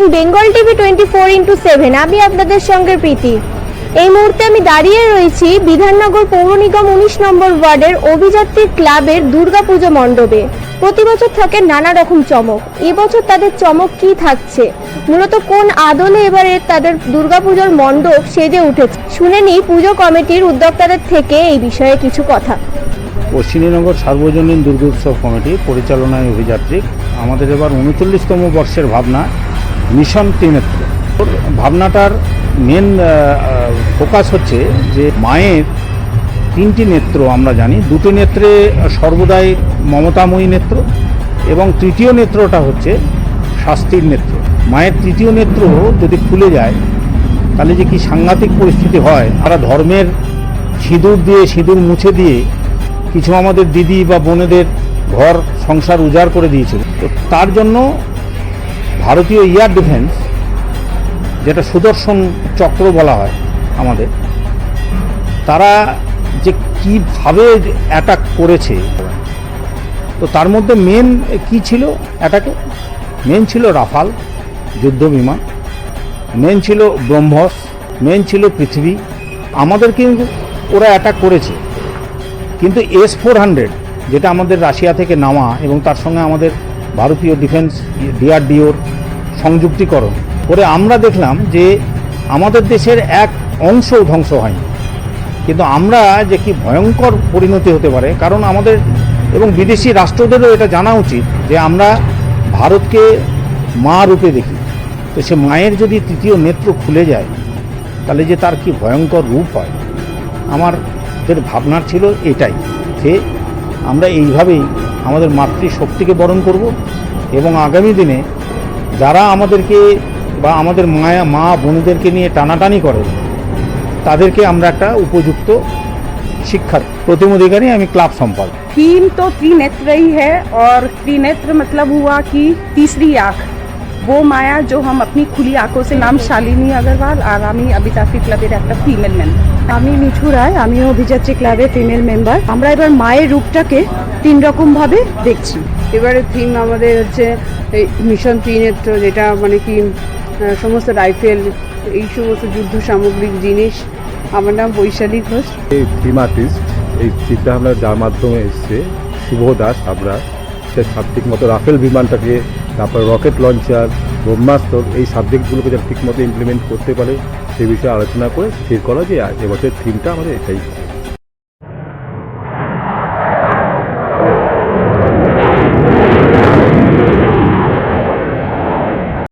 দেখছেন Bengal TV twenty four into seven আমি আপনাদের সঙ্গে প্রীতি। এই মুহূর্তে আমি দাঁড়িয়ে রয়েছি বিধাননগর পৌর নিগম উনিশ নম্বর ওয়ার্ডের অভিযাত্রী ক্লাবের দুর্গাপুজো মণ্ডপে। প্রতি বছর থাকে নানা রকম চমক। এবছর তাদের চমক কি থাকছে? মূলত কোন আদলে এবারে তাদের দুর্গাপুজোর মণ্ডপ সেজে উঠেছে? শুনে নি পুজো কমিটির উদ্যোক্তাদের থেকে এই বিষয়ে কিছু কথা। পশ্চিমনগর সার্বজনীন দুর্গোৎসব কমিটি পরিচালনায় অভিযাত্রী আমাদের এবার উনচল্লিশতম বর্ষের ভাবনা। মিশন ওর ভাবনাটার মেন ফোকাস হচ্ছে যে মায়ের তিনটি নেত্র আমরা জানি। দুটি নেত্রে সর্বদাই মমতাময়ী নেত্র এবং তৃতীয় নেত্রটা হচ্ছে শাস্তির নেত্র। মায়ের তৃতীয় নেত্র যদি খুলে যায়, তাহলে যে কি সাংঘাতিক পরিস্থিতি হয়, তারা ধর্মের সিঁদুর দিয়ে, সিঁদুর মুছে দিয়ে কিছু আমাদের দিদি বা বোনেদের ঘর, সংসার উজাড় করে দিয়েছিল। তো তার জন্য ভারতীয় এয়ার ডিফেন্স, যেটা সুদর্শন চক্র বলা হয় আমাদের, তারা যে কীভাবে অ্যাটাক করেছে, তো তার মধ্যে মেন কি ছিল অ্যাটাকে মেন ছিল রাফাল যুদ্ধ বিমান মেন ছিল ব্রহ্মস মেন ছিল পৃথিবী। আমাদের কিন্তু ওরা অ্যাটাক করেছে। কিন্তু এস ফোর হান্ড্রেড যেটা আমাদের রাশিয়া থেকে নামা এবং তার সঙ্গে আমাদের ভারতীয় ডিফেন্স ডিআরডিওর সংযুক্তিকরণ। করে আমরা দেখলাম যে আমাদের দেশের এক অংশও ধ্বংস হয়নি। কিন্তু আমরা যে কি ভয়ঙ্কর পরিণতি হতে পারে, কারণ আমাদের এবং বিদেশি রাষ্ট্রদেরও এটা জানা উচিত যে আমরা ভারতকে মা রূপে দেখি। তো সে মায়ের যদি তৃতীয় নেত্র খুলে যায়, তাহলে যে তার কি ভয়ঙ্কর রূপ হয়? আমাদের ভাবনার ছিল এটাই, যে আমরা এইভাবেই আমাদের মাতৃ শক্তিকে বরণ করব এবং আগামী দিনে যারা আমাদেরকে বা আমাদের মায়া মা বোনদেরকে নিয়ে টানাটানি করে তাদেরকে আমরা একটা উপযুক্ত শিক্ষার প্রতিমধিকারী আমি ক্লাব সম্পাদক थीम तो त्रिनेत्र ही है और त्रिनेत्र मतलब हुआ कि तीसरी आंख वो माया जो हम अपनी खुली आंखों से नाम शालिनी अग्रवाल আর আমি অভিযাত্রী ক্লাবের একটা ফিমেল মেম্বার আমি মিঠু রায় আমিও অভিযাত্রী ক্লাবের ফিমেল মেম্বার আমরা এবার মায়ের রূপটাকে তিন রকম ভাবে দেখছি। এবারে থিম আমাদের হচ্ছে এই মিশন ত্রিনেত্র যেটা মানে কি সমস্ত রাইফেল এই সমস্ত যুদ্ধ সামগ্রিক জিনিস। আমার নাম বৈশালী ঘোষ। এই থিম আর্টিস্ট এই চিন্তাভাবনা যার মাধ্যমে এসছে শুভ দাস আমরা সে সাবজেক্ট মতো রাফেল বিমানটাকে তারপর রকেট লঞ্চার ব্রহ্মাস্ত্র এই সাবজেক্টগুলোকে যারা ঠিকমতো ইমপ্লিমেন্ট করতে পারে, সে বিষয়ে আলোচনা করে, স্থির করা যে এবছর থিমটা আমাদের এটাই।